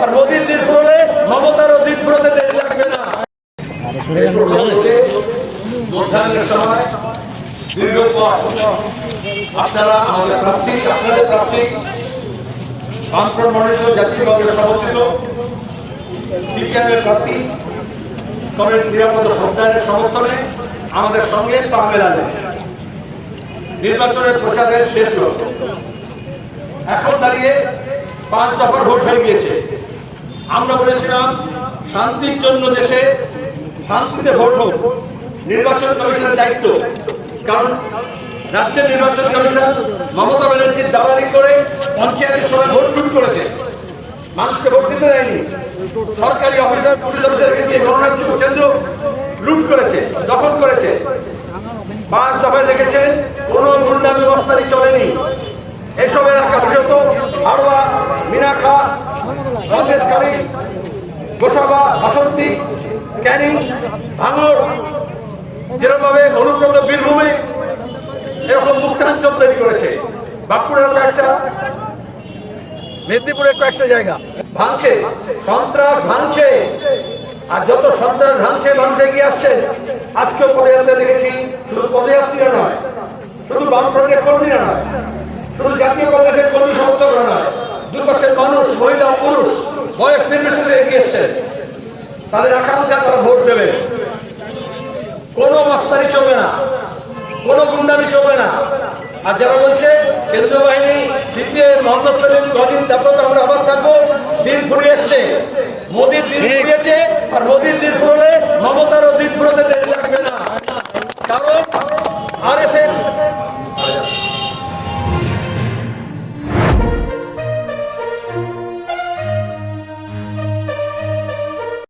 আর নদীর দ্বীপ বলে মমতারও দেরি লাগবে না। জাতীয় সমর্থিত প্রার্থী সমর্থনে আমাদের সঙ্গে পা নির্বাচনের প্রচারের শেষ লক্ষ্য এখন দাঁড়িয়ে পাঁচ দফার ভোট হয়ে গিয়েছে। আমরা বলেছিলাম, শান্তির জন্য দেশে শান্তিতে ভোট হোক, নির্বাচন কমিশনের দায়িত্ব। কারণ রাজ্যের নির্বাচন কমিশন মমতা ব্যানার্জির দালালি করে পঞ্চায়েতের সময় ভোট লুট করেছে। মানুষকে ভোট দিতে দেয়নি। সরকারি অফিসার পুলিশ অফিসারকে দিয়ে গণরাজ্য কেন্দ্র লুট করেছে, দখল করেছে। পাঁচ দফায় দেখেছেন, কোন গুন্ডামি মস্তানি চলেনি। এসব এলাকা বিশেষত হাড়োয়া মিনাখা কংগ্রেসকারী গোসাবা, বাসন্তী, ক্যানিং ভাঙর যেরকমভাবে অনুব্রত বীরভূমে এরকম মুক্তাঞ্চল তৈরি করেছে। বাঁকুড়ার কয়েকটা, মেদিনীপুরের কয়েকটা জায়গা ভাঙছে, সন্ত্রাস ভাঙছে, আর যত সন্ত্রাস ভাঙছে ভাঙছে এগিয়ে আসছেন, আজকেও পদযাত্রা দেখেছি, শুধু পদযাত্রীরা নয়, শুধু বামফ্রন্টের কর্মীরা নয়, শুধু জাতীয় কংগ্রেসের কর্মী এগিয়ে এসছেন। তাদের আকাঙ্ক্ষা তারা ভোট দেবেন। কোনো মাস্তানি চলবে না। কোনো গুন্ডামি চলবে না। আর যারা বলছে কেন্দ্রীয় বাহিনী সিপিএম মোহাম্মদ সেলিম কদিন তারপর আমরা আবার থাকব দিন ফুরিয়ে এসছে। মোদির দিন ফুরিয়েছে আর মোদির দিন ফুরলে মমতারও দিন ফুরোতে